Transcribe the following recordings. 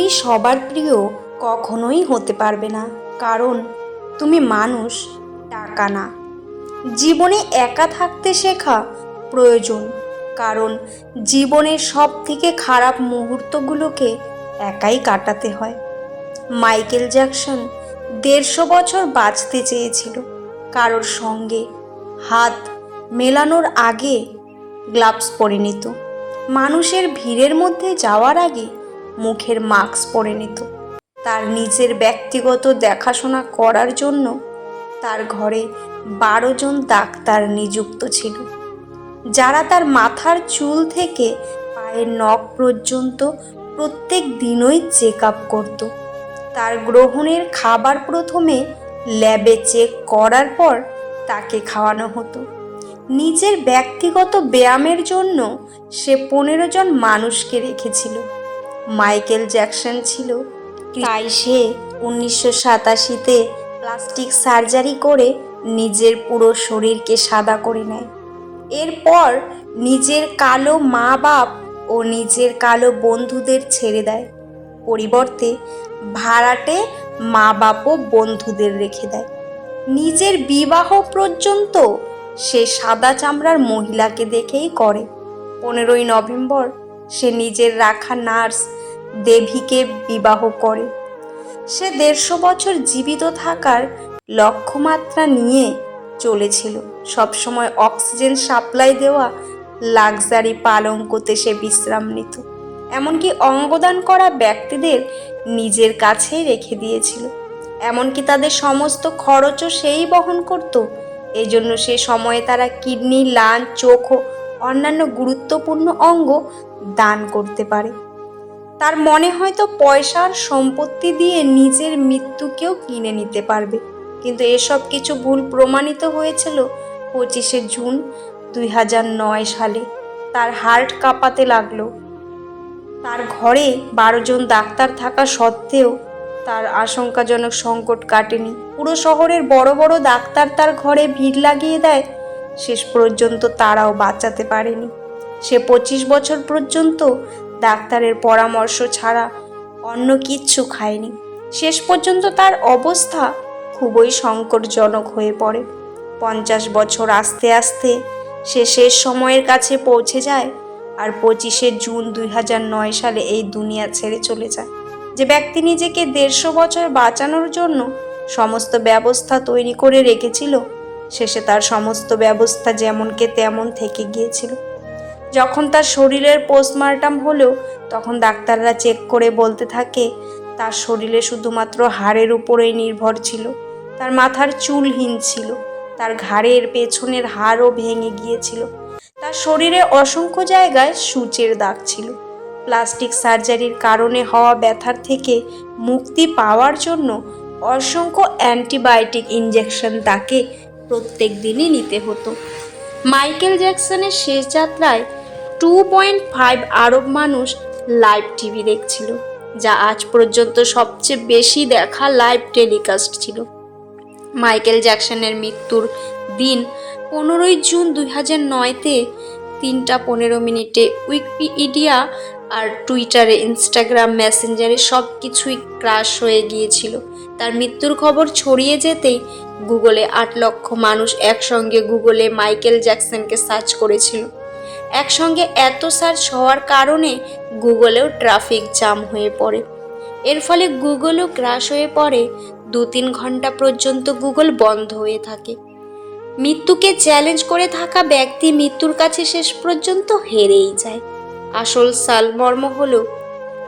তুমি সবার প্রিয় কখনোই হতে পারবে না। কারণ তুমি মানুষ, টাকা না। জীবনে একা থাকতে শেখা প্রয়োজন। কারণ জীবনের সব থেকে খারাপ মুহূর্তগুলোকে একাই কাটাতে হয়। মাইকেল জ্যাকসন দেড়শো বছর বাঁচতে চেয়েছিল। কারোর সঙ্গে হাত মেলানোর আগে গ্লাভস পরে নিত। মানুষের ভিড়ের মধ্যে যাওয়ার আগে মুখের মাস্ক পরে নিত। তার নিজের ব্যক্তিগত দেখাশোনা করার জন্য তার ঘরে বারো জন ডাক্তার নিযুক্ত ছিল। যারা তার মাথার চুল থেকে পায়ের নখ পর্যন্ত প্রত্যেক দিনই চেক আপ করতো। তার গ্রহণের খাবার প্রথমে ল্যাবে চেক করার পর তাকে খাওয়ানো হতো। নিজের ব্যক্তিগত ব্যায়ামের জন্য সে পনেরো জন মানুষকে রেখেছিল। মাইকেল জ্যাকসন ছিল। তাই সে উনিশশো সাতাশিতে প্লাস্টিক সার্জারি করে নিজের পুরো শরীরকে সাদা করে নেয়। এরপর নিজের কালো মা বাপ ও নিজের কালো বন্ধুদের ছেড়ে দেয়। পরিবর্তে ভাড়াটে মা বাপ ও বন্ধুদের রেখে দেয়। নিজের বিবাহ পর্যন্ত সে সাদা চামড়ার মহিলাকে দেখেই করে। পনেরোই নভেম্বর সে নিজের রাখা নার্স দেবীকে বিবাহ করে। সে দেড়শো বছর জীবিত থাকার লক্ষ্যমাত্রা নিয়ে চলেছিল। সবসময় অক্সিজেন সাপ্লাই দেওয়া, লাক্সারি পালঙ্কতে সে বিশ্রাম নিত এমনকি অঙ্গদান করা ব্যক্তিদের নিজের কাছেই রেখে দিয়েছিল। এমনকি তাদের সমস্ত খরচও সেই বহন করত। এজন্য সে সময়ে তারা কিডনি লান চোখ ও অন্যান্য গুরুত্বপূর্ণ অঙ্গ দান করতে পারে। তার মনে হয়তো পয়সার সম্পত্তি দিয়ে নিজের মৃত্যুকেও কিনে নিতে পারবে। কিন্তু এসব কিছু ভুল প্রমাণিত হয়েছিল পঁচিশে জুন দুই হাজার নয় সালে। তার হার্ট কাঁপাতে লাগল। তার ঘরে বারো জন ডাক্তার থাকা সত্ত্বেও তার আশঙ্কাজনক সংকট কাটেনি। পুরো শহরের বড় বড় ডাক্তার তার ঘরে ভিড় লাগিয়ে দেয়। শেষ পর্যন্ত তারাও বাঁচাতে পারেনি। সে পঁচিশ বছর পর্যন্ত ডাক্তারের পরামর্শ ছাড়া অন্য কিচ্ছু খায়নি। শেষ পর্যন্ত তার অবস্থা খুবই সংকটজনক হয়ে পড়ে। পঞ্চাশ বছর আস্তে আস্তে সে শেষ সময়ের কাছে পৌঁছে যায় আর পঁচিশে জুন দুই হাজার নয় সালে এই দুনিয়া ছেড়ে চলে যায়। যে ব্যক্তি নিজেকে দেড়শো বছর বাঁচানোর জন্য সমস্ত ব্যবস্থা তৈরি করে রেখেছিল, শেষে তার সমস্ত ব্যবস্থা যেমনকে তেমন থেকে গিয়েছিল। যখন তার শরীরের পোস্টমার্টাম হলো, তখন ডাক্তাররা চেক করে বলতে থাকে, তার শরীরে শুধুমাত্র হাড়ের উপরেই নির্ভর ছিল। তার মাথার চুলহীন ছিল। তার ঘাড়ের পেছনের হাড়ও ভেঙে গিয়েছিল। তার শরীরে অসংখ্য জায়গায় সূচের দাগ ছিল। প্লাস্টিক সার্জারির কারণে হওয়া ব্যথার থেকে মুক্তি পাওয়ার জন্য অসংখ্য অ্যান্টিবায়োটিক ইঞ্জেকশন তাকে প্রত্যেক দিনই নিতে হতো। মাইকেল জ্যাকসনের শেষ যাত্রায় টু পয়েন্ট ফাইভ আরব মানুষ লাইভ টিভি দেখছিল, যা আজ পর্যন্ত সবচেয়ে বেশি দেখা লাইভ টেলিকাস্ট ছিল। মাইকেল জ্যাকসনের মৃত্যুর দিন পনেরোই জুন দুই হাজার নয়তে তিনটা পনেরো মিনিটে উইকিপিডিয়া আর টুইটারে ইনস্টাগ্রাম মেসেঞ্জারে সব কিছুই ক্রাশ হয়ে গিয়েছিল। তার মৃত্যুর খবর ছড়িয়ে যেতেই গুগলে আট লক্ষ মানুষ একসঙ্গে গুগলে মাইকেল জ্যাকসনকে সার্চ করেছিল। একসঙ্গে এত সার্চ হওয়ার কারণে গুগলেও ট্রাফিক জাম হয়ে পড়ে। এর ফলে গুগলও ক্রাশ হয়ে পড়ে। দু তিন ঘণ্টা পর্যন্ত গুগল বন্ধ হয়ে থাকে। মৃত্যুকে চ্যালেঞ্জ করে থাকা ব্যক্তি মৃত্যুর কাছে শেষ পর্যন্ত হেরেই যায়। আসল সালমর্ম হলো,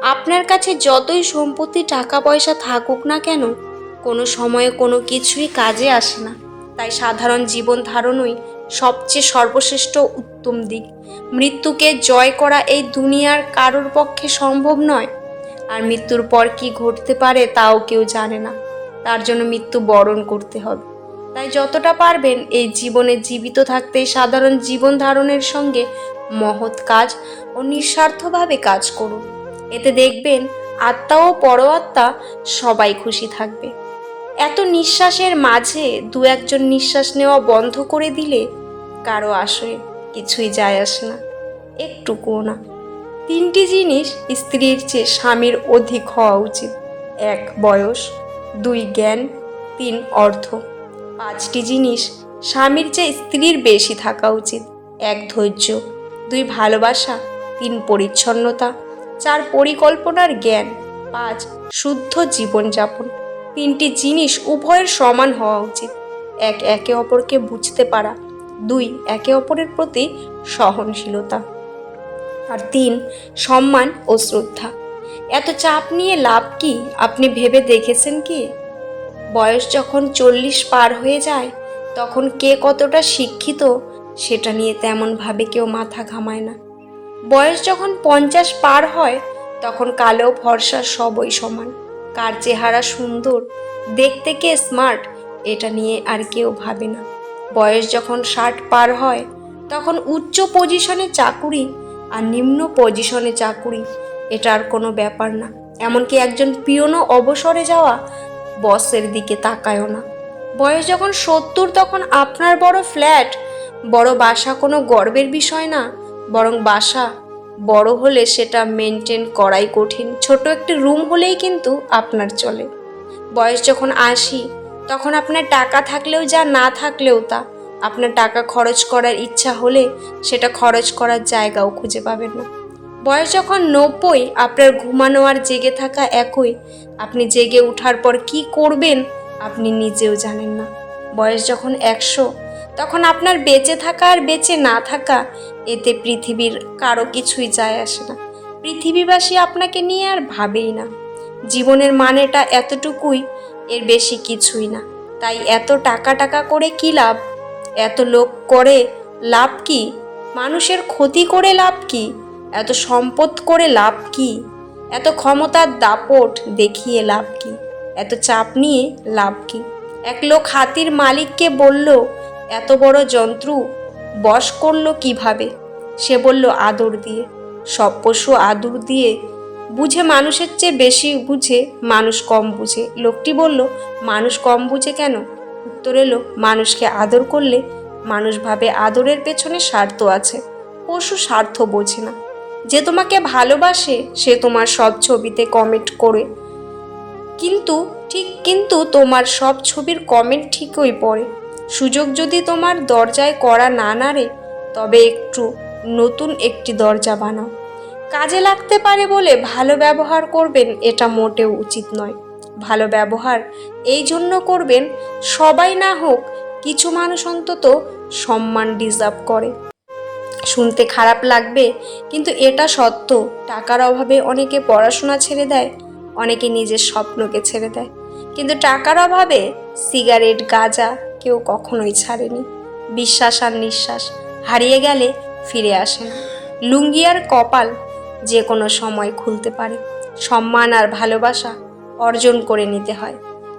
আপনার কাছে যতই সম্পত্তি টাকা পয়সা থাকুক না কেন, কোনো সময়ে কোনো কিছুই কাজে আসে না। তাই সাধারণ জীবন ধারণই সবচেয়ে সর্বশ্রেষ্ঠ উত্তম দিক। মৃত্যুকে জয় করা এই দুনিয়ার কারোর পক্ষে সম্ভব নয়। আর মৃত্যুর পর কি ঘটতে পারে তাও কেউ জানে না। তার জন্য মৃত্যু বরণ করতে হবে। তাই যতটা পারবেন এই জীবনে জীবিত থাকতে সাধারণ জীবন ধারণের সঙ্গে মহৎ কাজ ও নিঃস্বার্থভাবে কাজ করুন। এতে দেখবেন আত্মা ও পরআত্মা সবাই খুশি থাকবে। এত নিঃশ্বাসের মাঝে দু একজন নিঃশ্বাস নেওয়া বন্ধ করে দিলে কারও আসে কিছুই যায় আসে না, একটুকুও না। তিনটি জিনিস স্ত্রীর চেয়ে স্বামীর অধিক হওয়া উচিত। এক, বয়স। দুই, জ্ঞান। তিন, অর্থ। পাঁচটি জিনিস স্বামীর চেয়ে স্ত্রীর বেশি থাকা উচিত। এক, ধৈর্য। দুই, ভালোবাসা। তিন, পরিচ্ছন্নতা। চার, পরিকল্পনার জ্ঞান। পাঁচ, শুদ্ধ জীবনযাপন। তিনটি জিনিস উভয়ের সমান হওয়া উচিত। এক, একে অপরকে বুঝতে পারা। দুই, একে অপরের প্রতি সহনশীলতা। আর তিন, সম্মান ও শ্রদ্ধা। এত চাপ নিয়ে লাভ কি? আপনি ভেবে দেখেছেন কি? বয়স যখন চল্লিশ পার হয়ে যায়, তখন কে কতটা শিক্ষিত সেটা নিয়ে তেমনভাবে কেউ মাথা ঘামায় না। বয়স যখন পঞ্চাশ পার হয়, তখন কালো ফর্সা সবই সমান। কার চেহারা সুন্দর, দেখতে কে স্মার্ট, এটা নিয়ে আর কেউ ভাবে না। বয়স যখন ষাট পার হয়, তখন উচ্চ পজিশনে চাকুরি আর নিম্ন পজিশনে চাকুরি, এটা আর কোনো ব্যাপার না। এমনকি একজন পিয়নও অবসরে যাওয়া বসের দিকে তাকায়ও না। বয়স যখন সত্তর, তখন আপনার বড় ফ্ল্যাট, বড় বাসা কোনো গর্বের বিষয় না, বরং বাসা বড় হলে সেটা মেনটেন করাই কঠিন। ছোট একটি রুম হলেই কিন্তু আপনার চলে। বয়স যখন আসি তখন আপনার টাকা থাকলেও যা না থাকলেও তা। আপনার টাকা খরচ করার ইচ্ছা হলে সেটা খরচ করার জায়গাও খুঁজে পাবেন না। বয়স যখন নব্বই, আপনার ঘুমানো আর জেগে থাকা একই। আপনি জেগে ওঠার পর কি করবেন আপনি নিজেও জানেন না। বয়স যখন একশো, তখন আপনার বেঁচে থাকা আর বেঁচে না থাকা, এতে পৃথিবীর কারও কিছুই যায় আসে না। পৃথিবীবাসী আপনাকে নিয়ে আর ভাবেই না। জীবনের মানেটা এতটুকুই এর বেশি কিছুই না। তাই এত টাকা টাকা করে কি লাভ? এত লোক করে লাভ কি? মানুষের ক্ষতি করে লাভ কি? এত সম্পদ করে লাভ কি? এত ক্ষমতার দাপট দেখিয়ে লাভ কি? এত চাপ নিয়ে লাভ কি? এক লোক হাতির মালিককে বলল, এত বড় যন্ত্র বশ করল কীভাবে? সে বলল, আদর দিয়ে। সব পশু আদর দিয়ে বুঝে মানুষের চেয়ে বেশি বুঝে মানুষ কম বুঝে। লোকটি বলল, মানুষ কম বুঝে কেন? উত্তর এলো, মানুষকে আদর করলে মানুষ ভাবে আদরের পেছনে স্বার্থ আছে। পশু স্বার্থ বোঝে না। যে তোমাকে ভালোবাসে, সে তোমার সব ছবিতে কমেন্ট করে। কিন্তু, ঠিক কিন্তু তোমার সব ছবির কমেন্ট ঠিকই পড়ে। সুযোগ যদি তোমার দরজায় করা না নাড়ে, তবে একটু নতুন একটি দরজা বানাও। কাজে লাগতে পারে বলে ভালো ব্যবহার করবেন এটা মোটেও উচিত নয়। ভালো ব্যবহার এই জন্য করবেন, সবাই না হোক কিছু মানুষ অন্তত সম্মান ডিজার্ভ করে। শুনতে খারাপ লাগবে, কিন্তু এটা সত্য। টাকার অভাবে অনেকে পড়াশোনা ছেড়ে দেয়, অনেকে নিজের স্বপ্নকে ছেড়ে দেয়। কিন্তু টাকার অভাবে সিগারেট, গাঁজা কেউ কখনোই ছাড়েনি। বিশ্বাস আর নিঃশ্বাস হারিয়ে গেলে ফিরে আসে না লুঙ্গি আর কপাল যে কোনো সময় খুলতে পারে। সম্মান আর ভালোবাসা অর্জন করে নিতে হয়।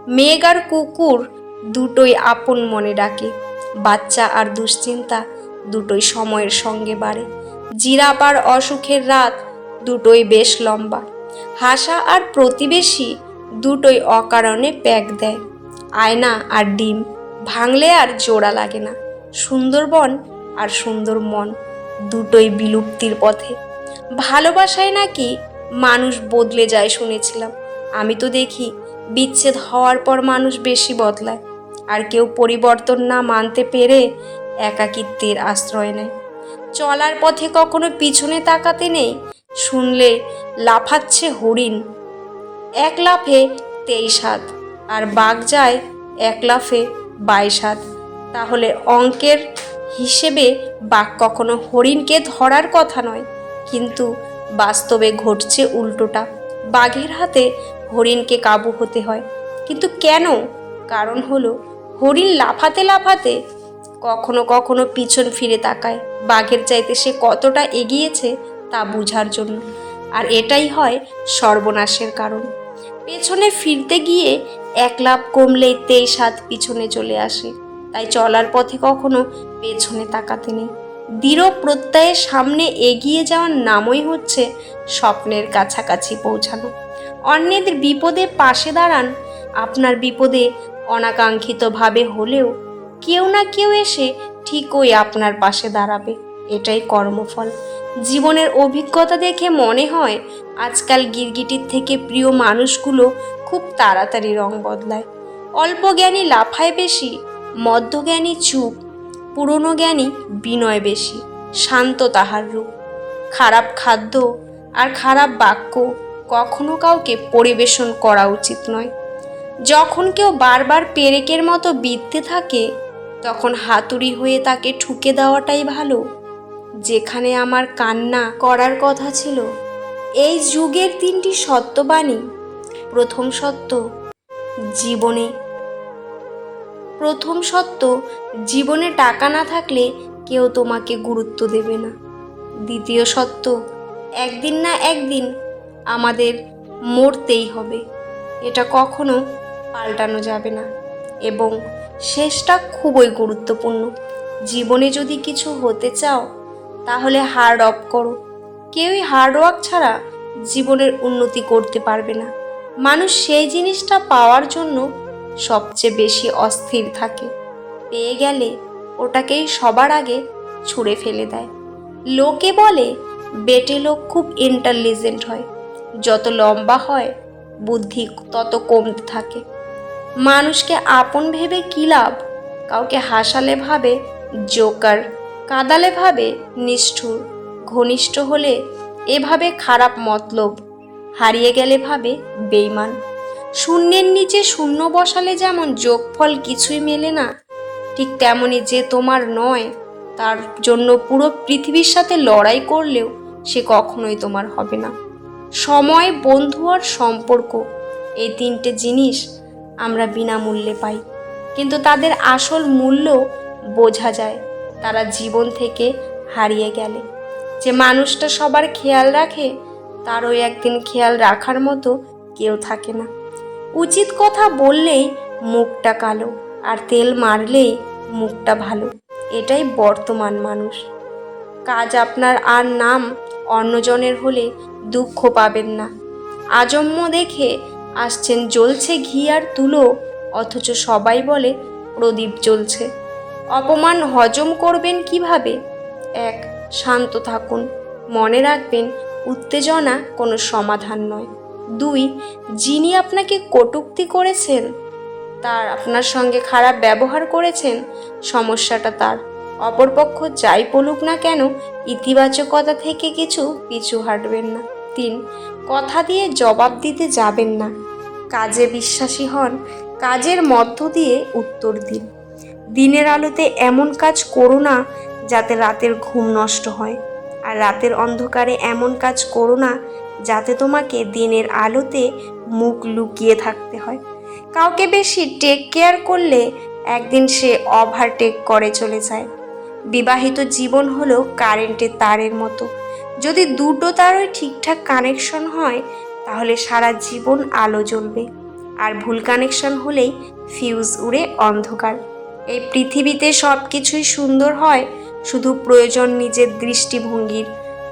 মেঘ আর কুকুর দুটোই আপন মনে ডাকে। বাচ্চা আর দুশ্চিন্তা দুটোই সময়ের সঙ্গে বাড়ে। জিরাপ আর অসুখের রাত দুটোই বেশ লম্বা। হাসা আর প্রতিবেশী দুটোই অকারণে প্যাক দেয়। আয়না আর ডিম ভাঙলে আর জোড়া লাগে না। সুন্দরবন আর সুন্দর মন দুটোই বিলুপ্তির পথে। ভালোবাসায় নাকি মানুষ বদলে যায় শুনেছিলাম। আমি তো দেখি বিচ্ছেদ হওয়ার পর মানুষ বেশি বদলায়। আর কেউ পরিবর্তন না মানতে পেরে একাকিত্বের আশ্রয় নেয়। চলার পথে কখনো পিছনে তাকাতে নেই, শুনলে লাফাচ্ছে হরিণ। এক লাফে তেইশ হাত, আর বাঘ যায় এক লাফে বাইশ হাত। তাহলে অঙ্কের হিসেবে বাঘ কখনো হরিণকে ধরার কথা নয় কিন্তু বাস্তবে ঘটছে উল্টোটা। বাঘের হাতে হরিণকে কাবু হতে হয়। কিন্তু কেন? কারণ হলো, হরিণ লাফাতে লাফাতে কখনো কখনো পিছন ফিরে তাকায়। বাঘের চাইতে সে কতটা এগিয়েছে তা বোঝার জন্য। আর এটাই হয় সর্বনাশের কারণ। পেছনে ফিরতে গিয়ে এক লাভ কমলেই তেইশ হাত পিছনে চলে আসে। তাই চলার পথে কখনো পেছনে তাকাতে নেই। দৃঢ় প্রত্যয়ের সামনে এগিয়ে যাওয়ার নামই হচ্ছে স্বপ্নের কাছাকাছি পৌঁছানো। অন্যদের বিপদে পাশে দাঁড়ান, আপনার বিপদে অনাকাঙ্ক্ষিতভাবে হলেও কেউ না কেউ এসে ঠিকই আপনার পাশে দাঁড়াবে। এটাই কর্মফল। জীবনের অভিজ্ঞতা দেখে মনে হয়, আজকাল গিরগিটির থেকে প্রিয় মানুষগুলো খুব তাড়াতাড়ি রং বদলায়। অল্প জ্ঞানী লাফায় বেশি, মধ্যজ্ঞানী চুপ। পুরনো জ্ঞানী বিনয় বেশি, শান্ত তাহার রূপ। খারাপ খাদ্য আর খারাপ বাক্য কখনো কাউকে পরিবেশন করা উচিত নয়। যখন কেউ বারবার পেরেকের মতো বিদ্যে থাকে, তখন হাতুড়ি হয়ে তাকে ঠুকে দেওয়াটাই ভালো। যেখানে আমার কান্না করার কথা ছিল, এই যুগের তিনটি সত্যবাণী প্রথম সত্য, জীবনে প্রথম সত্য, জীবনে টাকা না থাকলে কেউ তোমাকে গুরুত্ব দেবে না। দ্বিতীয় সত্য, একদিন না একদিন আমাদের মরতেই হবে। এটা কখনো পাল্টানো যাবে না এবং শেষটা খুবই গুরুত্বপূর্ণ। জীবনে যদি কিছু হতে চাও, তাহলে হার্ড অফ করো। কেউই হার্ড ওয়ার্ক ছাড়া জীবনের উন্নতি করতে পারবে না। মানুষ সেই জিনিসটা পাওয়ার জন্য সবচেয়ে বেশি অস্থির থাকে। পেয়ে গেলে ওটাকেই সবার আগে ছুঁড়ে ফেলে দেয়। লোকে বলে, বেটে লোক খুব ইন্টেলিজেন্ট হয়। যত লম্বা হয়, বুদ্ধি তত কমতে থাকে। মানুষকে আপন ভেবে কী লাভ? কাউকে হাসালে ভাবে জোকার, কাদালে ভাবে নিষ্ঠুর, ঘনিষ্ঠ হলে এভাবে খারাপ মতলব, হারিয়ে গেলে ভাবে বেইমান শূন্যের নিচে শূন্য বসালে যেমন যোগফল কিছুই মেলে না, ঠিক তেমনি যে তোমার নয়, তার জন্য পুরো পৃথিবীর সাথে লড়াই করলেও সে কখনোই তোমার হবে না। সময়, বন্ধু আর সম্পর্ক, এই তিনটে জিনিস আমরা বিনামূল্যে পাই। কিন্তু তাদের আসল মূল্য বোঝা যায়, তারা জীবন থেকে হারিয়ে গেলে। যে মানুষটা সবার খেয়াল রাখে, তারও একদিন খেয়াল রাখার মতো কেউ থাকে না। উচিত কথা বললেই মুখটা কালো আর তেল মারলেই মুখটা ভালো। এটাই বর্তমান মানুষ। কাজ আপনার আর নাম অন্যজনের হলে দুঃখ পাবেন না। আজন্ম দেখে আসছেন জ্বলছে ঘি আর তুলো, অথচ সবাই বলে প্রদীপ জ্বলছে। অপমান হজম করবেন কীভাবে? এক, শান্ত থাকুন। মনে রাখবেন, উত্তেজনা কোনো সমাধান নয়। দুই, যিনি আপনাকে কটূক্তি করেছেন, তার আপনার সঙ্গে খারাপ ব্যবহার করেছেন, সমস্যাটা তার। অপরপক্ষ যাই বলুক না কেন, ইতিবাচকতা থেকে কিছু পিছু হাঁটবেন না। তিন, কথা দিয়ে জবাব দিতে যাবেন না। কাজে বিশ্বাসী হন, কাজের মধ্য দিয়ে উত্তর দিন। দিনের আলোতে এমন কাজ করো না, যাতে রাতের ঘুম নষ্ট হয়। আর রাতের অন্ধকারে এমন কাজ করো না যাতে তোমাকে দিনের আলোতে মুখ লুকিয়ে থাকতে হয়। কাউকে বেশি টেক কেয়ার করলে একদিন সে ওভারটেক করে চলে যায়। বিবাহিত জীবন হলো কারেন্টের তারের মতো। যদি দুটো তারই ঠিকঠাক কানেকশন হয়, তাহলে সারা জীবন আলো জ্বলবে। আর ভুল কানেকশন হলেই ফিউজ উড়ে অন্ধকার। এই পৃথিবীতে সব কিছুই সুন্দর হয় শুধু প্রয়োজন নিজের দৃষ্টিভঙ্গির।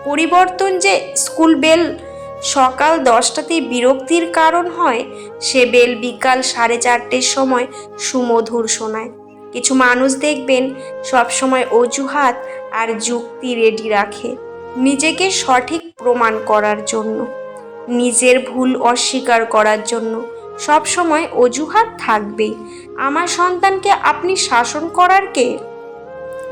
পরিবর্তন যে স্কুল বেল সকাল দশটাতে বিরক্তির কারণ হয়, সে বেল বিকাল সাড়ে চারটের সময় সুমধুর শোনায়। কিছু মানুষ দেখবেন সবসময় অজুহাত আর যুক্তি রেডি রাখে নিজেকে সঠিক প্রমাণ করার জন্য, নিজের ভুল অস্বীকার করার জন্য। সব সময় অজুহাত থাকবেই। আমার সন্তানকে আপনি শাসন করার কে?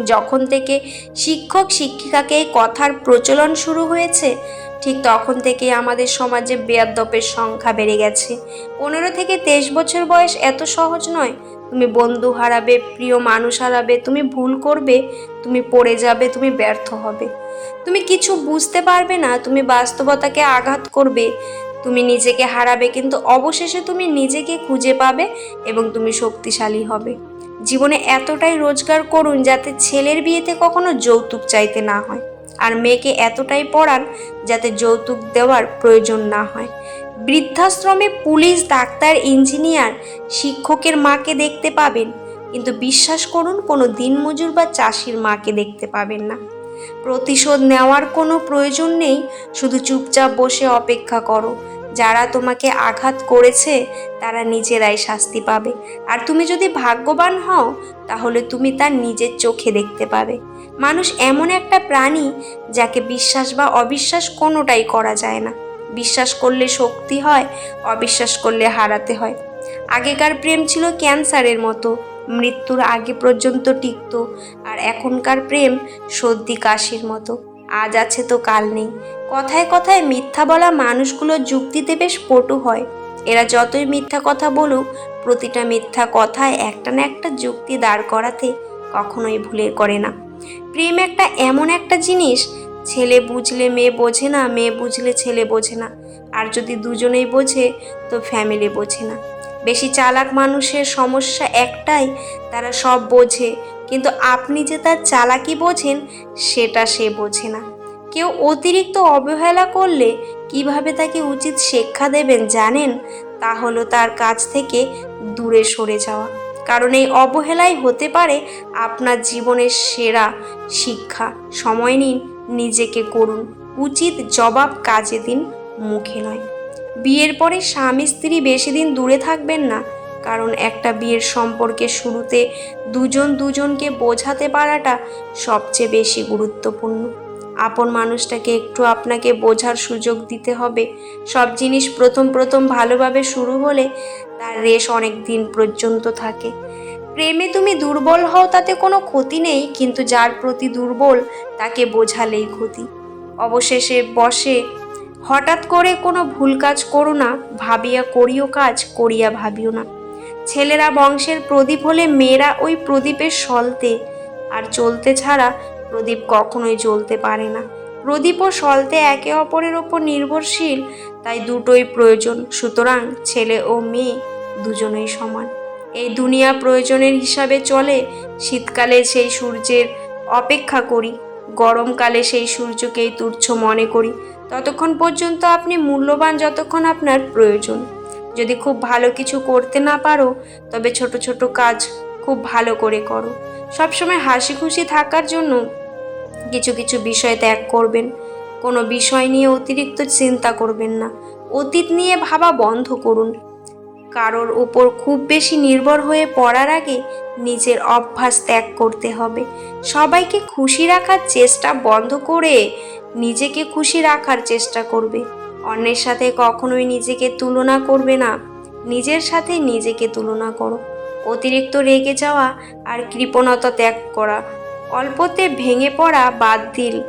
যখন থেকে শিক্ষক শিক্ষিকাকে কথার প্রচলন শুরু হয়েছে ঠিক তখন থেকে আমাদের সমাজে বেয়াদ্দপের সংখ্যা বেড়ে গেছে। পনেরো থেকে তেইশ বছর বয়স এত সহজ নয়। তুমি বন্ধু হারাবে, প্রিয় মানুষ হারাবে, তুমি ভুল করবে, তুমি পড়ে যাবে, তুমি ব্যর্থ হবে। তুমি কিছু বুঝতে পারবে না, তুমি বাস্তবতাকে আঘাত করবে। তুমি নিজেকে হারাবে, কিন্তু অবশেষে তুমি নিজেকে খুঁজে পাবে এবং তুমি শক্তিশালী হবে। জীবনে এতটাই রোজগার করুন যাতে ছেলের বিয়েতে কখনো যৌতুক চাইতে না হয়। আর মেয়েকে এতটাই পড়ান যাতে যৌতুক দেওয়ার প্রয়োজন না হয়। বৃদ্ধাশ্রমে পুলিশ, ডাক্তার, ইঞ্জিনিয়ার, শিক্ষকের মাকে দেখতে পাবেন, কিন্তু বিশ্বাস করুন, কোনো দিনমজুর বা চাষির মাকে দেখতে পাবেন না। প্রতিশোধ নেওয়ার কোনো প্রয়োজন নেই, শুধু চুপচাপ বসে অপেক্ষা করো। যারা তোমাকে আঘাত করেছে, তারা নিজেরাই শাস্তি পাবে। আর তুমি যদি ভাগ্যবান হও, তাহলে তুমি তার নিজের চোখে দেখতে পাবে। মানুষ এমন একটা প্রাণী, যাকে বিশ্বাস বা অবিশ্বাস কোনোটাই করা যায় না। বিশ্বাস করলে শক্তি হয়, অবিশ্বাস করলে হারাতে হয়। আগেকার প্রেম ছিল ক্যান্সারের মতো। মৃত্যুর আগে পর্যন্ত টিকত, আর এখনকার প্রেম সর্দি কাশির মতো। আজ আছে তো কাল নেই। কথায় কথায় মিথ্যা বলা মানুষগুলো যুক্তিতে বেশ পটু হয়। এরা যতই মিথ্যা কথা বলুক, প্রতিটা মিথ্যা কথায় একটা না একটা যুক্তি দাঁড় করাতে কখনোই ভুলে করে না। প্রেম একটা এমন একটা জিনিস, ছেলে বুঝলে মেয়ে বোঝে না, মেয়ে বুঝলে ছেলে বোঝে না। আর যদি দুজনেই বোঝে, তো ফ্যামিলি বোঝে না। বেশি চালাক মানুষের সমস্যা একটাই, তারা সব বোঝে কিন্তু আপনি যে তার চালাকি বোঝেন, সেটা সে বোঝে না। কেউ অতিরিক্ত অবহেলা করলে কীভাবে তাকে উচিত শিক্ষা দেবেন জানেন? তা হলো তার কাছ থেকে দূরে সরে যাওয়া। কারণ এই অবহেলাই হতে পারে আপনার জীবনের সেরা শিক্ষা। সময় নিন, নিজেকে করুন। উচিত জবাব কাজে দিন, মুখে নয়। বিয়ের পরে স্বামী স্ত্রী বেশি দিন দূরে থাকবেন না। কারণ একটা বিয়ের সম্পর্কে শুরুতে দুজন দুজনকে বোঝাতে পারাটা সবচেয়ে বেশি গুরুত্বপূর্ণ। আপন মানুষটাকে একটু আপনাকে বোঝার সুযোগ দিতে হবে। সব জিনিস প্রথম প্রথম ভালোভাবে শুরু হলে তার রেশ অনেক দিন পর্যন্ত থাকে। প্রেমে তুমি দুর্বল হও, তাতে কোনো ক্ষতি নেই, কিন্তু যার প্রতি দুর্বল, তাকে বোঝালেই ক্ষতি। অবশেষে বসে, হঠাৎ করে কোনো ভুল কাজ করো না, ভাবিয়া করিও কাজ, করিয়া ভাবিও না। ছেলেরা বংশের প্রদীপ হলে মেয়েরা ওই প্রদীপের সলতে। আর চলতে ছাড়া প্রদীপ কখনোই জ্বলতে পারে না। প্রদীপ ও সলতে একে অপরের ওপর নির্ভরশীল, তাই দুটোই প্রয়োজন। সুতরাং ছেলে ও মেয়ে দুজনেই সমান। এই দুনিয়া প্রয়োজনের হিসাবে চলে, শীতকালে সেই সূর্যের অপেক্ষা করি, গরমকালে সেই সূর্যকেই তুচ্ছ মনে করি। ততক্ষণ পর্যন্ত আপনি মূল্যবান, যতক্ষণ আপনার প্রয়োজন। যদি খুব ভালো কিছু করতে না পারো, তবে ছোট ছোট কাজ খুব ভালো করে করো। সবসময় হাসি খুশি থাকার জন্য কিছু কিছু বিষয় ত্যাগ করবেন। কোনো বিষয় নিয়ে অতিরিক্ত চিন্তা করবেন না। অতীত নিয়ে ভাবা বন্ধ করুন। কারোর উপর খুব বেশি নির্ভর হয়ে পড়ার আগে নিজের অভ্যাস ত্যাগ করতে হবে। সবাইকে খুশি রাখার চেষ্টা বন্ধ করে নিজেকে খুশি রাখার চেষ্টা করবে। অন্যের সাথে কখনোই নিজেকে তুলনা করবে না। নিজের সাথে নিজেকে তুলনা করো। অতিরিক্ত রেগে যাওয়া আর কৃপণতা ত্যাগ করা। অল্পতে ভেঙে পড়া বাদ দিল।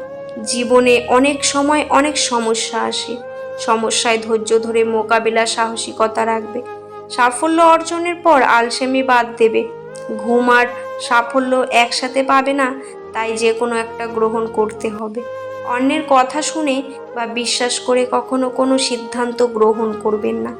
জীবনে অনেক সময় অনেক সমস্যা আসে। সমস্যায় ধৈর্য ধরে মোকাবিলা সাহসিকতা রাখবে। সাফল্য অর্জনের পর আলসেমি বাদ দেবে। ঘুম আর সাফল্য একসাথে পাবে না, তাই যে কোনো একটা গ্রহণ করতে হবে। অন্যের কথা শুনে বা বিশ্বাস করে কখনো কোনো সিদ্ধান্ত গ্রহণ করবেন না।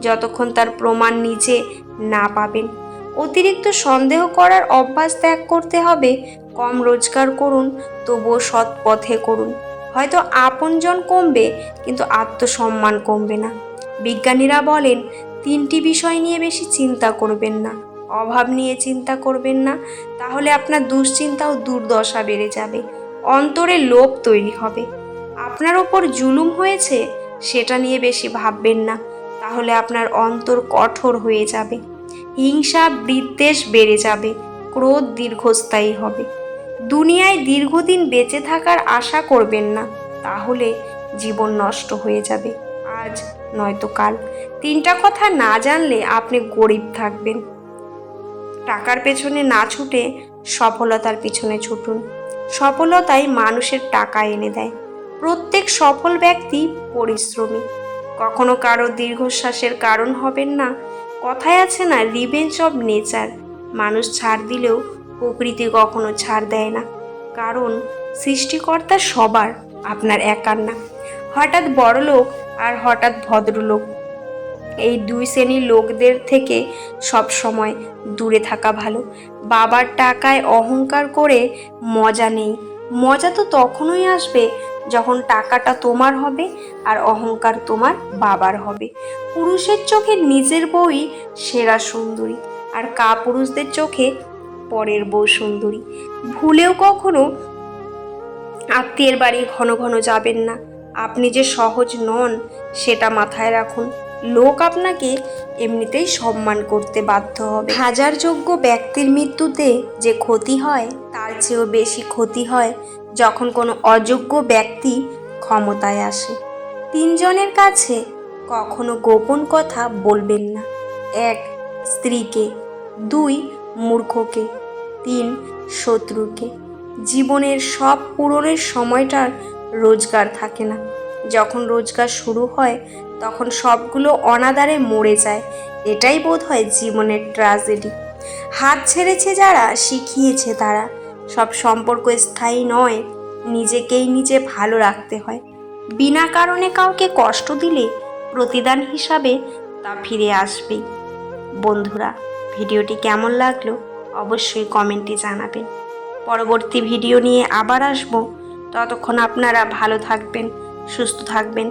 যতক্ষণ তার প্রমাণ নিজে না পাবেন। অতিরিক্ত সন্দেহ করার অভ্যাস ত্যাগ করতে হবে। কম রোজগার করুন, তবুও সৎ পথে করুন। হয়তো আপনজন কমবে, কিন্তু আত্মসম্মান কমবে না। বিজ্ঞানীরা বলেন, তিনটি বিষয় নিয়ে বেশি চিন্তা করবেন না। অভাব নিয়ে চিন্তা করবেন না, তাহলে আপনার দুশ্চিন্তা ও দুর্দশা বেড়ে যাবে। অন্তরে লোভ তৈরি হবে। আপনার ওপর জুলুম হয়েছে, সেটা নিয়ে বেশি ভাববেন না। তাহলে আপনার অন্তর কঠোর হয়ে যাবে। হিংসা, বিদ্বেষ বেড়ে যাবে। ক্রোধ দীর্ঘস্থায়ী হবে। দুনিয়ায় দীর্ঘদিন বেঁচে থাকার আশা করবেন না। তাহলে জীবন নষ্ট হয়ে যাবে। আজ নয়তো কাল। তিনটা কথা না জানলে আপনি গরিব থাকবেন। টাকার পেছনে না ছুটে সফলতার পিছনে ছুটুন। সফলতাই মানুষের টাকা এনে দেয়। প্রত্যেক সফল ব্যক্তি পরিশ্রমী। কখনো কারও দীর্ঘশ্বাসের কারণ হবেন না। কথায় আছে না, রিভেঞ্জ অব নেচার মানুষ ছাড় দিলেও প্রকৃতি কখনো ছাড় দেয় না। কারণ সৃষ্টিকর্তা সবার, আপনার একার না। হঠাৎ বড়লোক আর হঠাৎ ভদ্রলোক। এই দুই শ্রেণির লোকদের থেকে সব সময় দূরে থাকা ভালো। বাবার টাকায় অহংকার করে মজা নেই। মজা তো তখনই আসবে যখন টাকাটা তোমার হবে আর অহংকার তোমার বাবার হবে। পুরুষের চোখে নিজের বউই সেরা সুন্দরী আর কা পুরুষদের চোখে পরের বউ সুন্দরী। ভুলেও কখনো আত্মীয়ের বাড়ি ঘন ঘন যাবেন না। আপনি যে সহজ নন, সেটা মাথায় রাখুন। লোক আপনাকে এমনিতেই সম্মান করতে বাধ্য হবে। হাজার যোগ্য ব্যক্তির মৃত্যুতে যে ক্ষতি হয়, তার চেয়েও বেশি ক্ষতি হয় যখন কোনো অযোগ্য ব্যক্তি ক্ষমতায় আসে। তিনজনের কাছে কখনো গোপন কথা বলবেন না। এক, স্ত্রীকে। দুই, মূর্খকে। তিন, শত্রুকে। জীবনের সব পূরণের সময়টার রোজগার থাকে না। যখন রোজগার শুরু হয় তখন সবগুলো অনাদারে মরে যায়। এটাই বোধ হয় জীবনের ট্র্যাজেডি। হাত ছেড়েছে যারা, শিখিয়েছে তারা। সব সম্পর্ক স্থায়ী নয়, নিজেকেই নিজে ভালো রাখতে হয়। বিনা কারণে কাউকে কষ্ট দিলে প্রতিদান হিসাবে তা ফিরে আসবেই। বন্ধুরা, ভিডিওটি কেমন লাগল অবশ্যই কমেন্টে জানাবেন। পরবর্তী ভিডিও নিয়ে আবার আসব। ততক্ষণ আপনারা ভালো থাকবেন, সুস্থ থাকবেন।